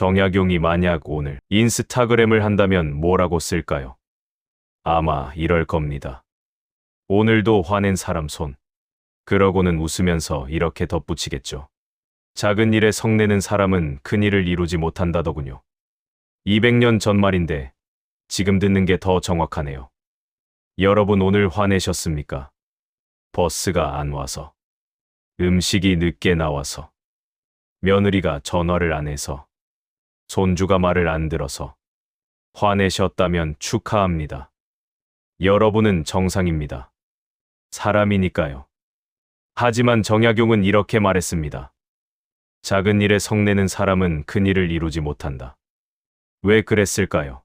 정약용이 만약 오늘 인스타그램을 한다면 뭐라고 쓸까요? 아마 이럴 겁니다. 오늘도 화낸 사람 손. 그러고는 웃으면서 이렇게 덧붙이겠죠. 작은 일에 성내는 사람은 큰 일을 이루지 못한다더군요. 200년 전 말인데 지금 듣는 게 더 정확하네요. 여러분 오늘 화내셨습니까? 버스가 안 와서. 음식이 늦게 나와서. 며느리가 전화를 안 해서. 손주가 말을 안 들어서. 화내셨다면 축하합니다. 여러분은 정상입니다. 사람이니까요. 하지만 정약용은 이렇게 말했습니다. 작은 일에 성내는 사람은 큰 일을 이루지 못한다. 왜 그랬을까요?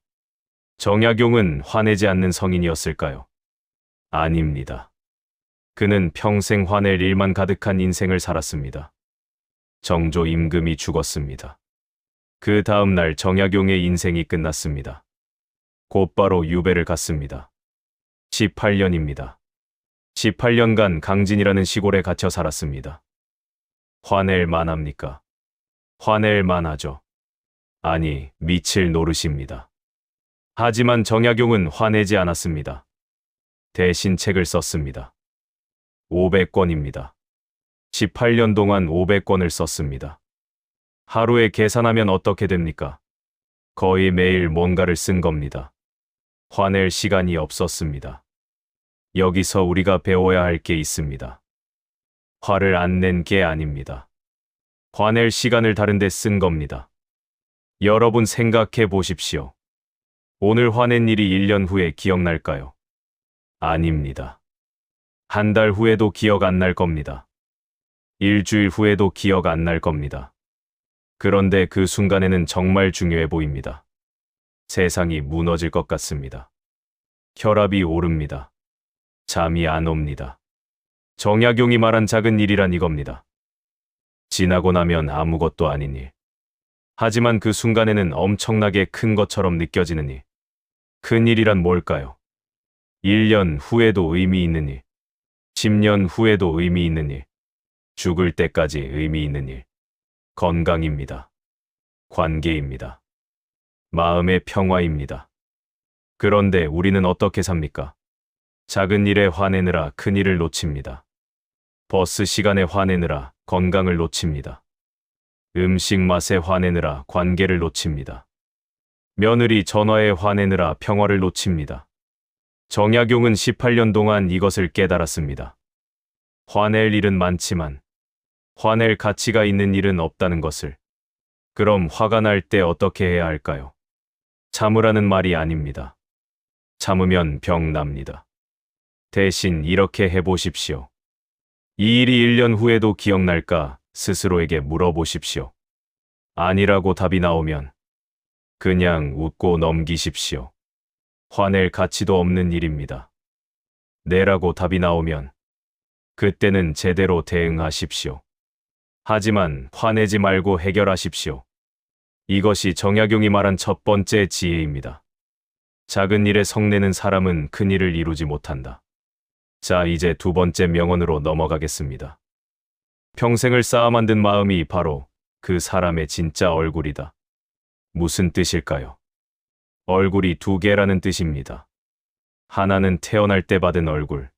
정약용은 화내지 않는 성인이었을까요? 아닙니다. 그는 평생 화낼 일만 가득한 인생을 살았습니다. 정조 임금이 죽었습니다. 그 다음 날 정약용의 인생이 끝났습니다. 곧바로 유배를 갔습니다. 18년입니다. 18년간 강진이라는 시골에 갇혀 살았습니다. 화낼 만합니까? 화낼 만하죠. 아니, 미칠 노릇입니다. 하지만 정약용은 화내지 않았습니다. 대신 책을 썼습니다. 500권입니다. 18년 동안 500권을 썼습니다. 하루에 계산하면 어떻게 됩니까? 거의 매일 뭔가를 쓴 겁니다. 화낼 시간이 없었습니다. 여기서 우리가 배워야 할 게 있습니다. 화를 안 낸 게 아닙니다. 화낼 시간을 다른 데 쓴 겁니다. 여러분 생각해 보십시오. 오늘 화낸 일이 1년 후에 기억날까요? 아닙니다. 한 달 후에도 기억 안 날 겁니다. 일주일 후에도 기억 안 날 겁니다. 그런데 그 순간에는 정말 중요해 보입니다. 세상이 무너질 것 같습니다. 혈압이 오릅니다. 잠이 안 옵니다. 정약용이 말한 작은 일이란 이겁니다. 지나고 나면 아무것도 아닌 일. 하지만 그 순간에는 엄청나게 큰 것처럼 느껴지는 일. 큰 일이란 뭘까요? 1년 후에도 의미 있는 일. 10년 후에도 의미 있는 일. 죽을 때까지 의미 있는 일. 건강입니다. 관계입니다. 마음의 평화입니다. 그런데 우리는 어떻게 삽니까? 작은 일에 화내느라 큰 일을 놓칩니다. 버스 시간에 화내느라 건강을 놓칩니다. 음식 맛에 화내느라 관계를 놓칩니다. 며느리 전화에 화내느라 평화를 놓칩니다. 정약용은 18년 동안 이것을 깨달았습니다. 화낼 일은 많지만 화낼 가치가 있는 일은 없다는 것을. 그럼 화가 날 때 어떻게 해야 할까요? 참으라는 말이 아닙니다. 참으면 병 납니다. 대신 이렇게 해보십시오. 이 일이 1년 후에도 기억날까 스스로에게 물어보십시오. 아니라고 답이 나오면 그냥 웃고 넘기십시오. 화낼 가치도 없는 일입니다. 네라고 답이 나오면 그때는 제대로 대응하십시오. 하지만 화내지 말고 해결하십시오. 이것이 정약용이 말한 첫 번째 지혜입니다. 작은 일에 성내는 사람은 큰 일을 이루지 못한다. 자, 이제 두 번째 명언으로 넘어가겠습니다. 평생을 쌓아 만든 마음이 바로 그 사람의 진짜 얼굴이다. 무슨 뜻일까요? 얼굴이 두 개라는 뜻입니다. 하나는 태어날 때 받은 얼굴.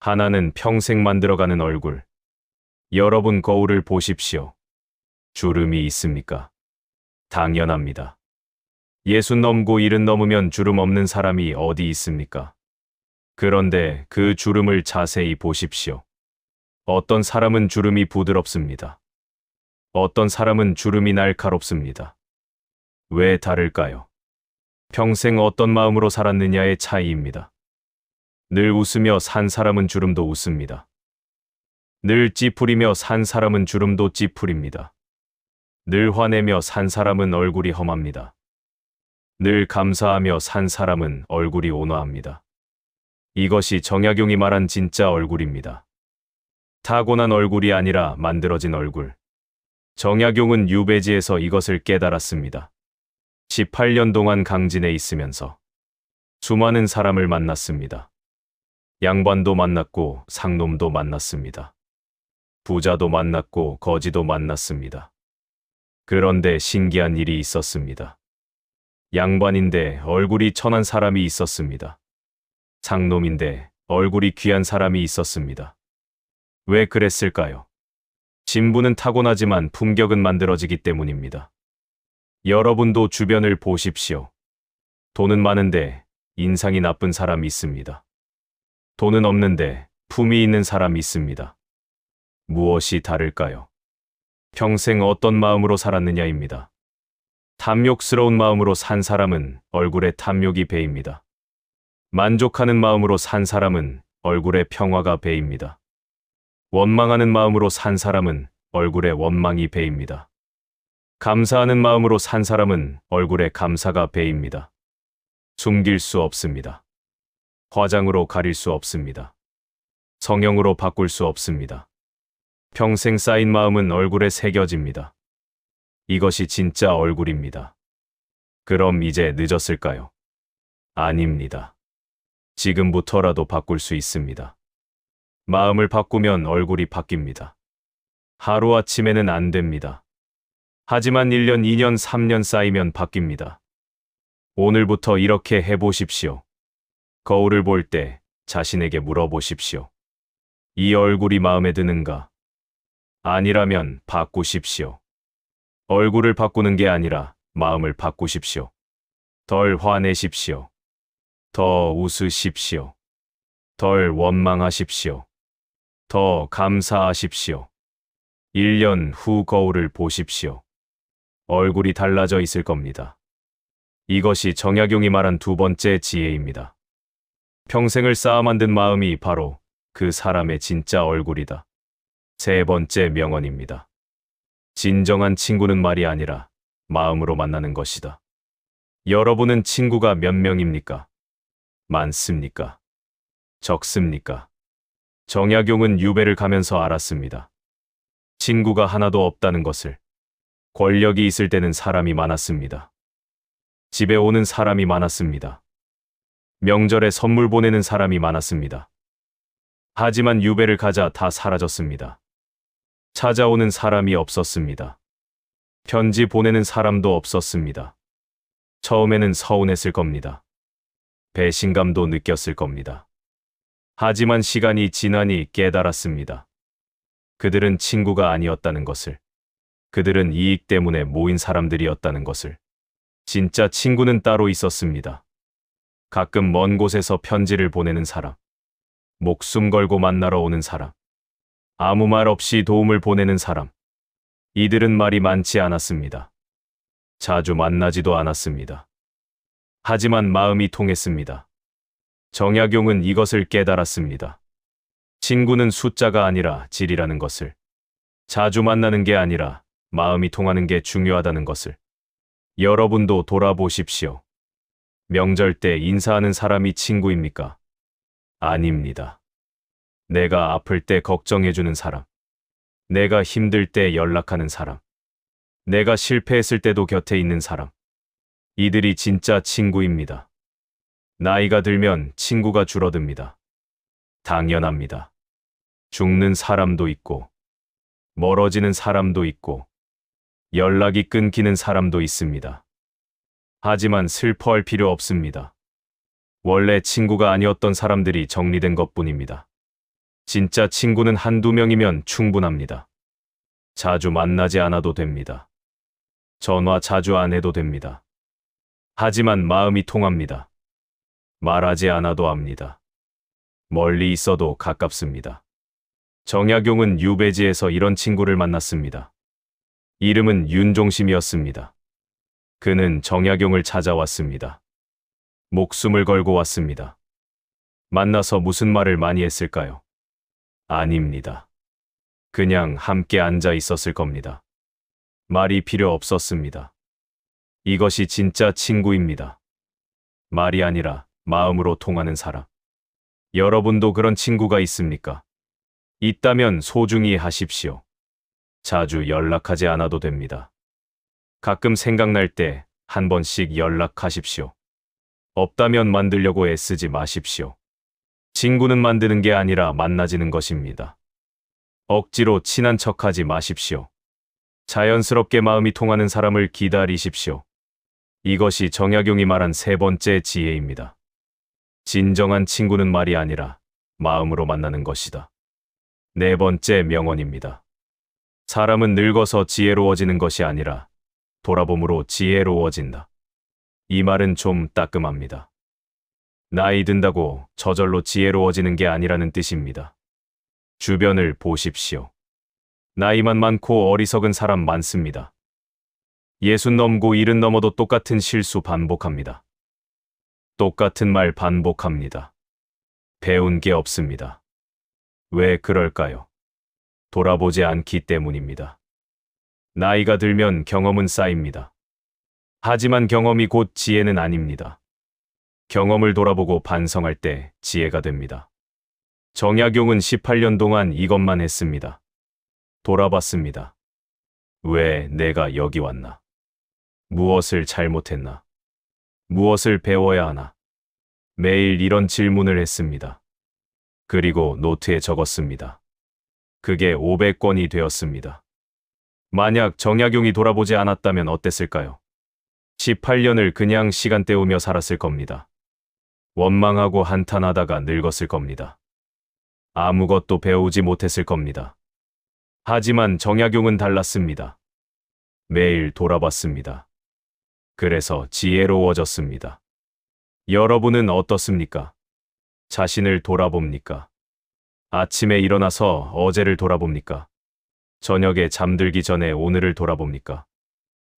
하나는 평생 만들어가는 얼굴. 여러분 거울을 보십시오. 주름이 있습니까? 당연합니다. 예순 넘고 일은 넘으면 주름 없는 사람이 어디 있습니까? 그런데 그 주름을 자세히 보십시오. 어떤 사람은 주름이 부드럽습니다. 어떤 사람은 주름이 날카롭습니다. 왜 다를까요? 평생 어떤 마음으로 살았느냐의 차이입니다. 늘 웃으며 산 사람은 주름도 웃습니다. 늘 찌푸리며 산 사람은 주름도 찌푸립니다. 늘 화내며 산 사람은 얼굴이 험합니다. 늘 감사하며 산 사람은 얼굴이 온화합니다. 이것이 정약용이 말한 진짜 얼굴입니다. 타고난 얼굴이 아니라 만들어진 얼굴. 정약용은 유배지에서 이것을 깨달았습니다. 18년 동안 강진에 있으면서 수많은 사람을 만났습니다. 양반도 만났고 상놈도 만났습니다. 부자도 만났고 거지도 만났습니다. 그런데 신기한 일이 있었습니다. 양반인데 얼굴이 천한 사람이 있었습니다. 상놈인데 얼굴이 귀한 사람이 있었습니다. 왜 그랬을까요? 진부는 타고나지만 품격은 만들어지기 때문입니다. 여러분도 주변을 보십시오. 돈은 많은데 인상이 나쁜 사람이 있습니다. 돈은 없는데 품이 있는 사람이 있습니다. 무엇이 다를까요? 평생 어떤 마음으로 살았느냐입니다. 탐욕스러운 마음으로 산 사람은 얼굴에 탐욕이 배입니다. 만족하는 마음으로 산 사람은 얼굴에 평화가 배입니다. 원망하는 마음으로 산 사람은 얼굴에 원망이 배입니다. 감사하는 마음으로 산 사람은 얼굴에 감사가 배입니다. 숨길 수 없습니다. 화장으로 가릴 수 없습니다. 성형으로 바꿀 수 없습니다. 평생 쌓인 마음은 얼굴에 새겨집니다. 이것이 진짜 얼굴입니다. 그럼 이제 늦었을까요? 아닙니다. 지금부터라도 바꿀 수 있습니다. 마음을 바꾸면 얼굴이 바뀝니다. 하루아침에는 안 됩니다. 하지만 1년, 2년, 3년 쌓이면 바뀝니다. 오늘부터 이렇게 해보십시오. 거울을 볼 때 자신에게 물어보십시오. 이 얼굴이 마음에 드는가? 아니라면 바꾸십시오. 얼굴을 바꾸는 게 아니라 마음을 바꾸십시오. 덜 화내십시오. 더 웃으십시오. 덜 원망하십시오. 더 감사하십시오. 1년 후 거울을 보십시오. 얼굴이 달라져 있을 겁니다. 이것이 정약용이 말한 두 번째 지혜입니다. 평생을 쌓아 만든 마음이 바로 그 사람의 진짜 얼굴이다. 세 번째 명언입니다. 진정한 친구는 말이 아니라 마음으로 만나는 것이다. 여러분은 친구가 몇 명입니까? 많습니까? 적습니까? 정약용은 유배를 가면서 알았습니다. 친구가 하나도 없다는 것을. 권력이 있을 때는 사람이 많았습니다. 집에 오는 사람이 많았습니다. 명절에 선물 보내는 사람이 많았습니다. 하지만 유배를 가자 다 사라졌습니다. 찾아오는 사람이 없었습니다. 편지 보내는 사람도 없었습니다. 처음에는 서운했을 겁니다. 배신감도 느꼈을 겁니다. 하지만 시간이 지나니 깨달았습니다. 그들은 친구가 아니었다는 것을. 그들은 이익 때문에 모인 사람들이었다는 것을. 진짜 친구는 따로 있었습니다. 가끔 먼 곳에서 편지를 보내는 사람. 목숨 걸고 만나러 오는 사람. 아무 말 없이 도움을 보내는 사람. 이들은 말이 많지 않았습니다. 자주 만나지도 않았습니다. 하지만 마음이 통했습니다. 정약용은 이것을 깨달았습니다. 친구는 숫자가 아니라 질이라는 것을. 자주 만나는 게 아니라 마음이 통하는 게 중요하다는 것을. 여러분도 돌아보십시오. 명절 때 인사하는 사람이 친구입니까? 아닙니다. 내가 아플 때 걱정해주는 사람. 내가 힘들 때 연락하는 사람. 내가 실패했을 때도 곁에 있는 사람. 이들이 진짜 친구입니다. 나이가 들면 친구가 줄어듭니다. 당연합니다. 죽는 사람도 있고, 멀어지는 사람도 있고, 연락이 끊기는 사람도 있습니다. 하지만 슬퍼할 필요 없습니다. 원래 친구가 아니었던 사람들이 정리된 것 뿐입니다. 진짜 친구는 한두 명이면 충분합니다. 자주 만나지 않아도 됩니다. 전화 자주 안 해도 됩니다. 하지만 마음이 통합니다. 말하지 않아도 압니다. 멀리 있어도 가깝습니다. 정약용은 유배지에서 이런 친구를 만났습니다. 이름은 윤종심이었습니다. 그는 정약용을 찾아왔습니다. 목숨을 걸고 왔습니다. 만나서 무슨 말을 많이 했을까요? 아닙니다. 그냥 함께 앉아 있었을 겁니다. 말이 필요 없었습니다. 이것이 진짜 친구입니다. 말이 아니라 마음으로 통하는 사람. 여러분도 그런 친구가 있습니까? 있다면 소중히 하십시오. 자주 연락하지 않아도 됩니다. 가끔 생각날 때 한 번씩 연락하십시오. 없다면 만들려고 애쓰지 마십시오. 친구는 만드는 게 아니라 만나지는 것입니다. 억지로 친한 척하지 마십시오. 자연스럽게 마음이 통하는 사람을 기다리십시오. 이것이 정약용이 말한 세 번째 지혜입니다. 진정한 친구는 말이 아니라 마음으로 만나는 것이다. 네 번째 명언입니다. 사람은 늙어서 지혜로워지는 것이 아니라 돌아봄으로 지혜로워진다. 이 말은 좀 따끔합니다. 나이 든다고 저절로 지혜로워지는 게 아니라는 뜻입니다. 주변을 보십시오. 나이만 많고 어리석은 사람 많습니다. 예순 넘고 일은 넘어도 똑같은 실수 반복합니다. 똑같은 말 반복합니다. 배운 게 없습니다. 왜 그럴까요? 돌아보지 않기 때문입니다. 나이가 들면 경험은 쌓입니다. 하지만 경험이 곧 지혜는 아닙니다. 경험을 돌아보고 반성할 때 지혜가 됩니다. 정약용은 18년 동안 이것만 했습니다. 돌아봤습니다. 왜 내가 여기 왔나? 무엇을 잘못했나? 무엇을 배워야 하나? 매일 이런 질문을 했습니다. 그리고 노트에 적었습니다. 그게 500권이 되었습니다. 만약 정약용이 돌아보지 않았다면 어땠을까요? 18년을 그냥 시간 때우며 살았을 겁니다. 원망하고 한탄하다가 늙었을 겁니다. 아무것도 배우지 못했을 겁니다. 하지만 정약용은 달랐습니다. 매일 돌아봤습니다. 그래서 지혜로워졌습니다. 여러분은 어떻습니까? 자신을 돌아봅니까? 아침에 일어나서 어제를 돌아봅니까? 저녁에 잠들기 전에 오늘을 돌아봅니까?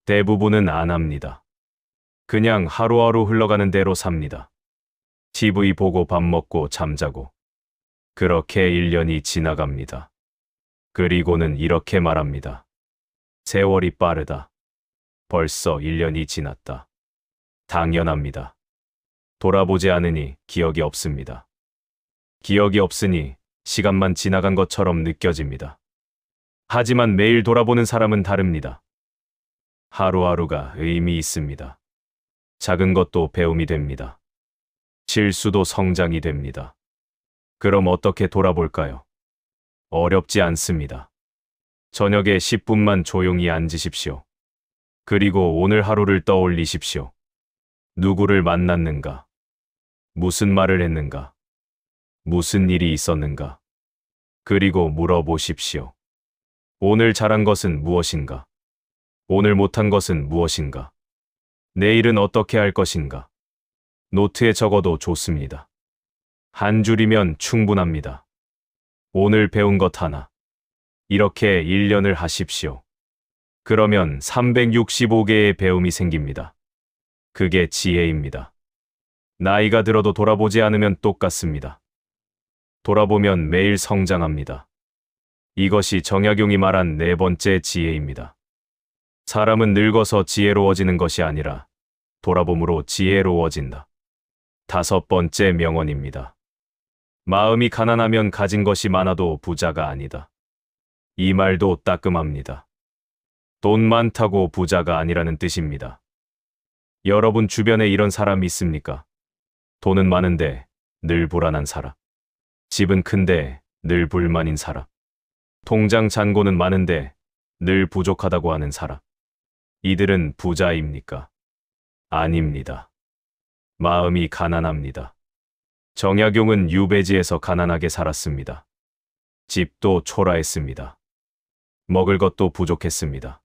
대부분은 안 합니다. 그냥 하루하루 흘러가는 대로 삽니다. TV 보고 밥 먹고 잠자고. 그렇게 1년이 지나갑니다. 그리고는 이렇게 말합니다. 세월이 빠르다. 벌써 1년이 지났다. 당연합니다. 돌아보지 않으니 기억이 없습니다. 기억이 없으니 시간만 지나간 것처럼 느껴집니다. 하지만 매일 돌아보는 사람은 다릅니다. 하루하루가 의미 있습니다. 작은 것도 배움이 됩니다. 실수도 성장이 됩니다. 그럼 어떻게 돌아볼까요? 어렵지 않습니다. 저녁에 10분만 조용히 앉으십시오. 그리고 오늘 하루를 떠올리십시오. 누구를 만났는가? 무슨 말을 했는가? 무슨 일이 있었는가? 그리고 물어보십시오. 오늘 잘한 것은 무엇인가? 오늘 못한 것은 무엇인가? 내일은 어떻게 할 것인가? 노트에 적어도 좋습니다. 한 줄이면 충분합니다. 오늘 배운 것 하나. 이렇게 1년을 하십시오. 그러면 365개의 배움이 생깁니다. 그게 지혜입니다. 나이가 들어도 돌아보지 않으면 똑같습니다. 돌아보면 매일 성장합니다. 이것이 정약용이 말한 네 번째 지혜입니다. 사람은 늙어서 지혜로워지는 것이 아니라 돌아봄으로 지혜로워진다. 다섯 번째 명언입니다. 마음이 가난하면 가진 것이 많아도 부자가 아니다. 이 말도 따끔합니다. 돈 많다고 부자가 아니라는 뜻입니다. 여러분 주변에 이런 사람 있습니까? 돈은 많은데 늘 불안한 사람. 집은 큰데 늘 불만인 사람. 통장 잔고는 많은데 늘 부족하다고 하는 사람. 이들은 부자입니까? 아닙니다. 마음이 가난합니다. 정약용은 유배지에서 가난하게 살았습니다. 집도 초라했습니다. 먹을 것도 부족했습니다.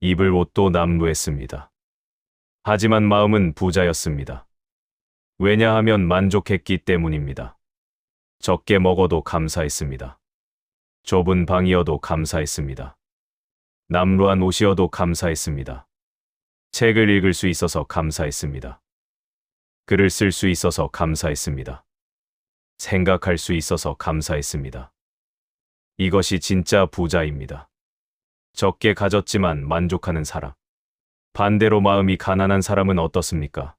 입을 옷도 남루했습니다. 하지만 마음은 부자였습니다. 왜냐하면 만족했기 때문입니다. 적게 먹어도 감사했습니다. 좁은 방이어도 감사했습니다. 남루한 옷이어도 감사했습니다. 책을 읽을 수 있어서 감사했습니다. 글을 쓸 수 있어서 감사했습니다. 생각할 수 있어서 감사했습니다. 이것이 진짜 부자입니다. 적게 가졌지만 만족하는 사람. 반대로 마음이 가난한 사람은 어떻습니까?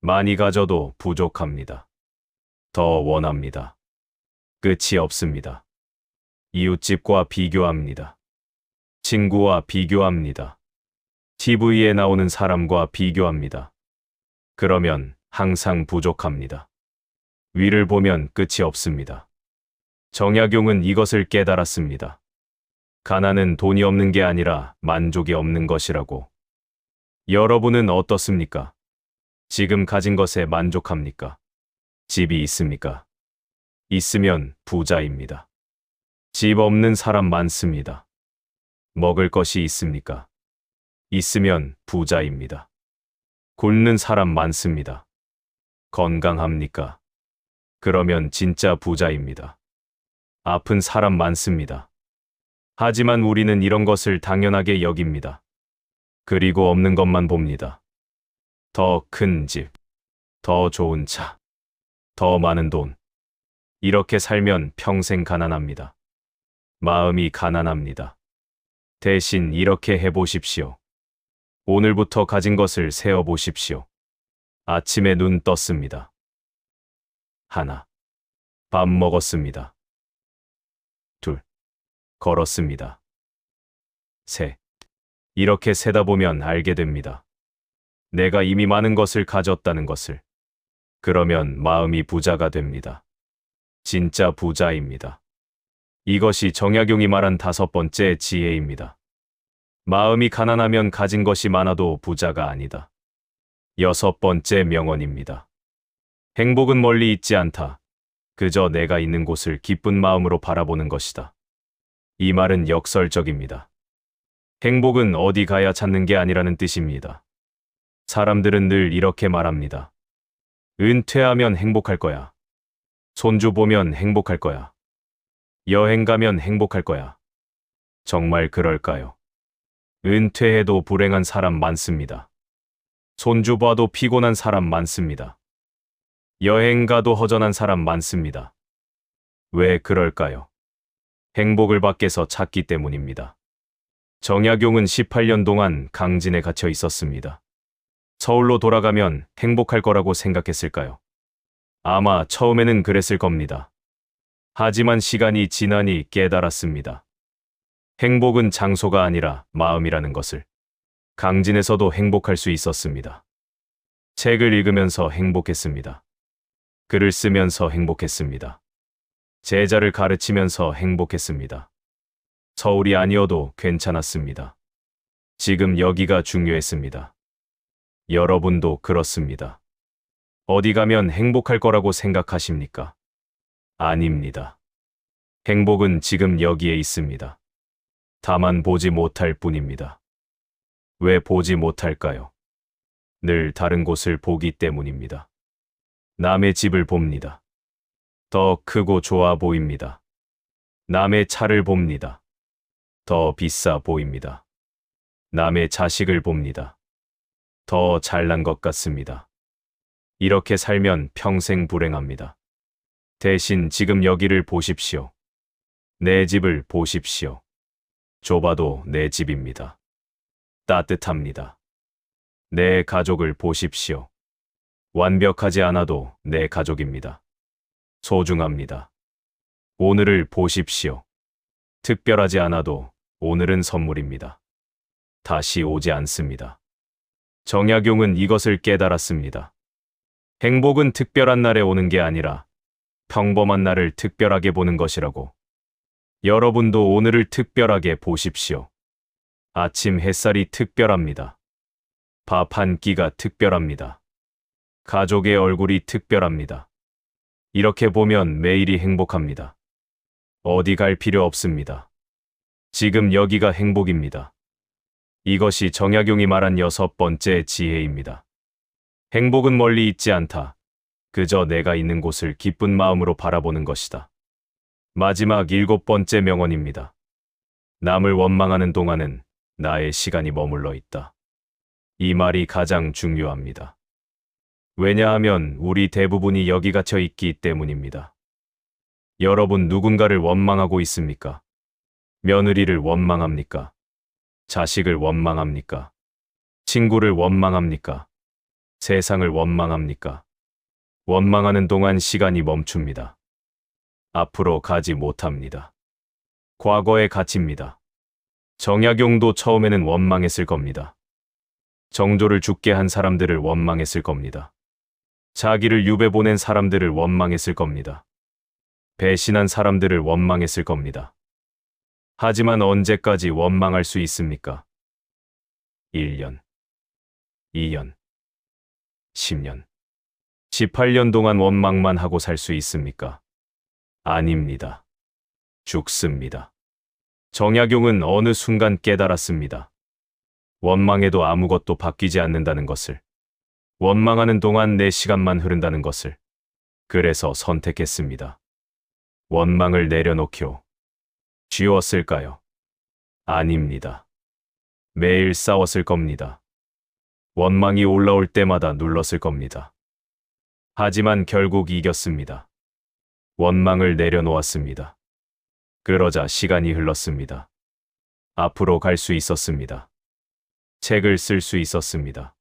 많이 가져도 부족합니다. 더 원합니다. 끝이 없습니다. 이웃집과 비교합니다. 친구와 비교합니다. TV에 나오는 사람과 비교합니다. 그러면 항상 부족합니다. 위를 보면 끝이 없습니다. 정약용은 이것을 깨달았습니다. 가난은 돈이 없는 게 아니라 만족이 없는 것이라고. 여러분은 어떻습니까? 지금 가진 것에 만족합니까? 집이 있습니까? 있으면 부자입니다. 집 없는 사람 많습니다. 먹을 것이 있습니까? 있으면 부자입니다. 굶는 사람 많습니다. 건강합니까? 그러면 진짜 부자입니다. 아픈 사람 많습니다. 하지만 우리는 이런 것을 당연하게 여깁니다. 그리고 없는 것만 봅니다. 더 큰 집, 더 좋은 차, 더 많은 돈. 이렇게 살면 평생 가난합니다. 마음이 가난합니다. 대신 이렇게 해보십시오. 오늘부터 가진 것을 세어 보십시오. 아침에 눈 떴습니다. 하나. 밥 먹었습니다. 둘. 걸었습니다. 셋. 이렇게 세다 보면 알게 됩니다. 내가 이미 많은 것을 가졌다는 것을. 그러면 마음이 부자가 됩니다. 진짜 부자입니다. 이것이 정약용이 말한 다섯 번째 지혜입니다. 마음이 가난하면 가진 것이 많아도 부자가 아니다. 여섯 번째 명언입니다. 행복은 멀리 있지 않다. 그저 내가 있는 곳을 기쁜 마음으로 바라보는 것이다. 이 말은 역설적입니다. 행복은 어디 가야 찾는 게 아니라는 뜻입니다. 사람들은 늘 이렇게 말합니다. 은퇴하면 행복할 거야. 손주 보면 행복할 거야. 여행 가면 행복할 거야. 정말 그럴까요? 은퇴해도 불행한 사람 많습니다. 손주 봐도 피곤한 사람 많습니다. 여행 가도 허전한 사람 많습니다. 왜 그럴까요? 행복을 밖에서 찾기 때문입니다. 정약용은 18년 동안 강진에 갇혀 있었습니다. 서울로 돌아가면 행복할 거라고 생각했을까요? 아마 처음에는 그랬을 겁니다. 하지만 시간이 지나니 깨달았습니다. 행복은 장소가 아니라 마음이라는 것을. 강진에서도 행복할 수 있었습니다. 책을 읽으면서 행복했습니다. 글을 쓰면서 행복했습니다. 제자를 가르치면서 행복했습니다. 서울이 아니어도 괜찮았습니다. 지금 여기가 중요했습니다. 여러분도 그렇습니다. 어디 가면 행복할 거라고 생각하십니까? 아닙니다. 행복은 지금 여기에 있습니다. 다만 보지 못할 뿐입니다. 왜 보지 못할까요? 늘 다른 곳을 보기 때문입니다. 남의 집을 봅니다. 더 크고 좋아 보입니다. 남의 차를 봅니다. 더 비싸 보입니다. 남의 자식을 봅니다. 더 잘난 것 같습니다. 이렇게 살면 평생 불행합니다. 대신 지금 여기를 보십시오. 내 집을 보십시오. 좁아도 내 집입니다. 따뜻합니다. 내 가족을 보십시오. 완벽하지 않아도 내 가족입니다. 소중합니다. 오늘을 보십시오. 특별하지 않아도 오늘은 선물입니다. 다시 오지 않습니다. 정약용은 이것을 깨달았습니다. 행복은 특별한 날에 오는 게 아니라 평범한 날을 특별하게 보는 것이라고. 여러분도 오늘을 특별하게 보십시오. 아침 햇살이 특별합니다. 밥 한 끼가 특별합니다. 가족의 얼굴이 특별합니다. 이렇게 보면 매일이 행복합니다. 어디 갈 필요 없습니다. 지금 여기가 행복입니다. 이것이 정약용이 말한 여섯 번째 지혜입니다. 행복은 멀리 있지 않다. 그저 내가 있는 곳을 기쁜 마음으로 바라보는 것이다. 마지막 일곱 번째 명언입니다. 남을 원망하는 동안은 나의 시간이 머물러 있다. 이 말이 가장 중요합니다. 왜냐하면 우리 대부분이 여기 갇혀 있기 때문입니다. 여러분 누군가를 원망하고 있습니까? 며느리를 원망합니까? 자식을 원망합니까? 친구를 원망합니까? 세상을 원망합니까? 원망하는 동안 시간이 멈춥니다. 앞으로 가지 못합니다. 과거에 갇힙니다. 정약용도 처음에는 원망했을 겁니다. 정조를 죽게 한 사람들을 원망했을 겁니다. 자기를 유배 보낸 사람들을 원망했을 겁니다. 배신한 사람들을 원망했을 겁니다. 하지만 언제까지 원망할 수 있습니까? 1년, 2년, 10년, 18년 동안 원망만 하고 살 수 있습니까? 아닙니다. 죽습니다. 정약용은 어느 순간 깨달았습니다. 원망해도 아무것도 바뀌지 않는다는 것을. 원망하는 동안 내 시간만 흐른다는 것을. 그래서 선택했습니다. 원망을 내려놓기로. 쥐었을까요? 아닙니다. 매일 싸웠을 겁니다. 원망이 올라올 때마다 눌렀을 겁니다. 하지만 결국 이겼습니다. 원망을 내려놓았습니다. 그러자 시간이 흘렀습니다. 앞으로 갈 수 있었습니다. 책을 쓸 수 있었습니다.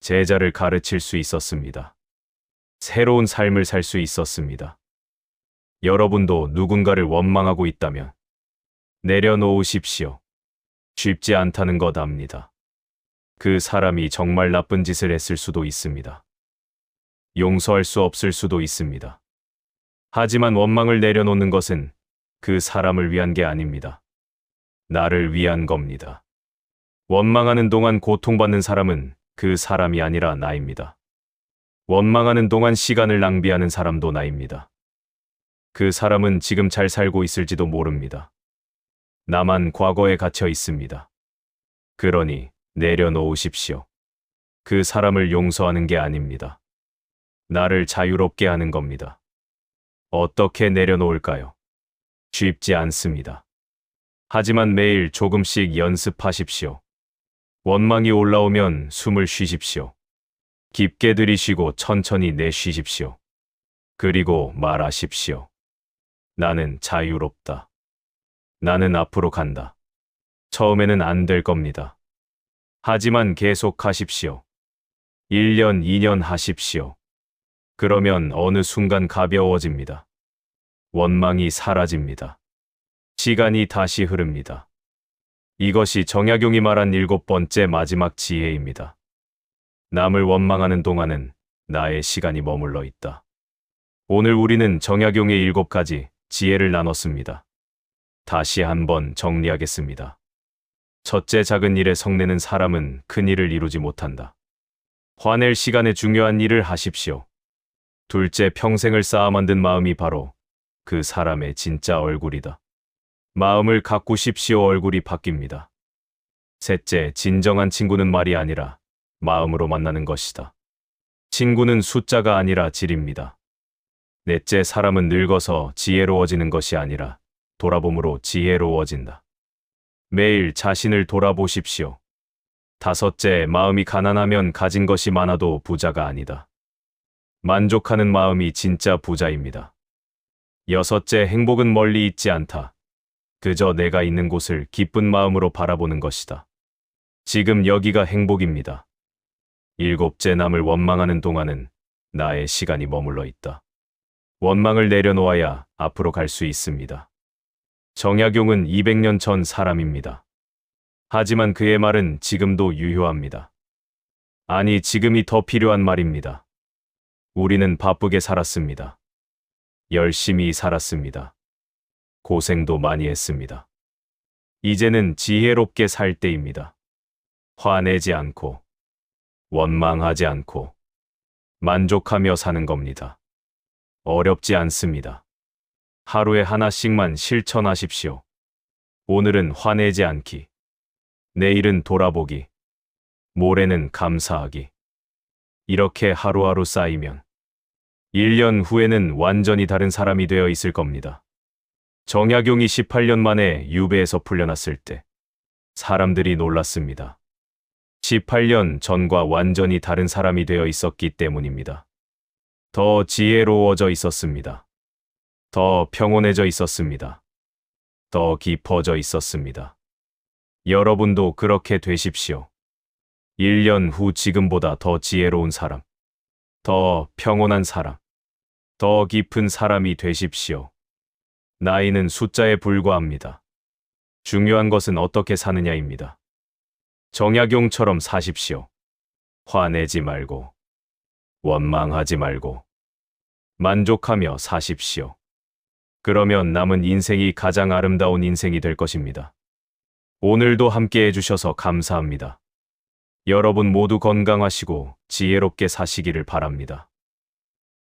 제자를 가르칠 수 있었습니다. 새로운 삶을 살 수 있었습니다. 여러분도 누군가를 원망하고 있다면 내려놓으십시오. 쉽지 않다는 것 압니다. 그 사람이 정말 나쁜 짓을 했을 수도 있습니다. 용서할 수 없을 수도 있습니다. 하지만 원망을 내려놓는 것은 그 사람을 위한 게 아닙니다. 나를 위한 겁니다. 원망하는 동안 고통받는 사람은 그 사람이 아니라 나입니다. 원망하는 동안 시간을 낭비하는 사람도 나입니다. 그 사람은 지금 잘 살고 있을지도 모릅니다. 나만 과거에 갇혀 있습니다. 그러니 내려놓으십시오. 그 사람을 용서하는 게 아닙니다. 나를 자유롭게 하는 겁니다. 어떻게 내려놓을까요? 쉽지 않습니다. 하지만 매일 조금씩 연습하십시오. 원망이 올라오면 숨을 쉬십시오. 깊게 들이쉬고 천천히 내쉬십시오. 그리고 말하십시오. 나는 자유롭다. 나는 앞으로 간다. 처음에는 안 될 겁니다. 하지만 계속 하십시오. 1년, 2년 하십시오. 그러면 어느 순간 가벼워집니다. 원망이 사라집니다. 시간이 다시 흐릅니다. 이것이 정약용이 말한 일곱 번째 마지막 지혜입니다. 남을 원망하는 동안은 나의 시간이 머물러 있다. 오늘 우리는 정약용의 일곱 가지 지혜를 나눴습니다. 다시 한번 정리하겠습니다. 첫째 작은 일에 성내는 사람은 큰 일을 이루지 못한다. 화낼 시간에 중요한 일을 하십시오. 둘째 평생을 쌓아 만든 마음이 바로 그 사람의 진짜 얼굴이다. 마음을 가꾸십시오 얼굴이 바뀝니다. 셋째, 진정한 친구는 말이 아니라 마음으로 만나는 것이다. 친구는 숫자가 아니라 질입니다. 넷째, 사람은 늙어서 지혜로워지는 것이 아니라 돌아봄으로 지혜로워진다. 매일 자신을 돌아보십시오. 다섯째, 마음이 가난하면 가진 것이 많아도 부자가 아니다. 만족하는 마음이 진짜 부자입니다. 여섯째, 행복은 멀리 있지 않다. 그저 내가 있는 곳을 기쁜 마음으로 바라보는 것이다. 지금 여기가 행복입니다. 일곱째, 남을 원망하는 동안은 나의 시간이 머물러 있다. 원망을 내려놓아야 앞으로 갈 수 있습니다. 정약용은 200년 전 사람입니다. 하지만 그의 말은 지금도 유효합니다. 아니, 지금이 더 필요한 말입니다. 우리는 바쁘게 살았습니다. 열심히 살았습니다. 고생도 많이 했습니다. 이제는 지혜롭게 살 때입니다. 화내지 않고, 원망하지 않고, 만족하며 사는 겁니다. 어렵지 않습니다. 하루에 하나씩만 실천하십시오. 오늘은 화내지 않기. 내일은 돌아보기. 모레는 감사하기. 이렇게 하루하루 쌓이면 1년 후에는 완전히 다른 사람이 되어 있을 겁니다. 정약용이 18년 만에 유배에서 풀려났을 때 사람들이 놀랐습니다. 18년 전과 완전히 다른 사람이 되어 있었기 때문입니다. 더 지혜로워져 있었습니다. 더 평온해져 있었습니다. 더 깊어져 있었습니다. 여러분도 그렇게 되십시오. 1년 후 지금보다 더 지혜로운 사람, 더 평온한 사람, 더 깊은 사람이 되십시오. 나이는 숫자에 불과합니다. 중요한 것은 어떻게 사느냐입니다. 정약용처럼 사십시오. 화내지 말고, 원망하지 말고, 만족하며 사십시오. 그러면 남은 인생이 가장 아름다운 인생이 될 것입니다. 오늘도 함께 해주셔서 감사합니다. 여러분 모두 건강하시고 지혜롭게 사시기를 바랍니다.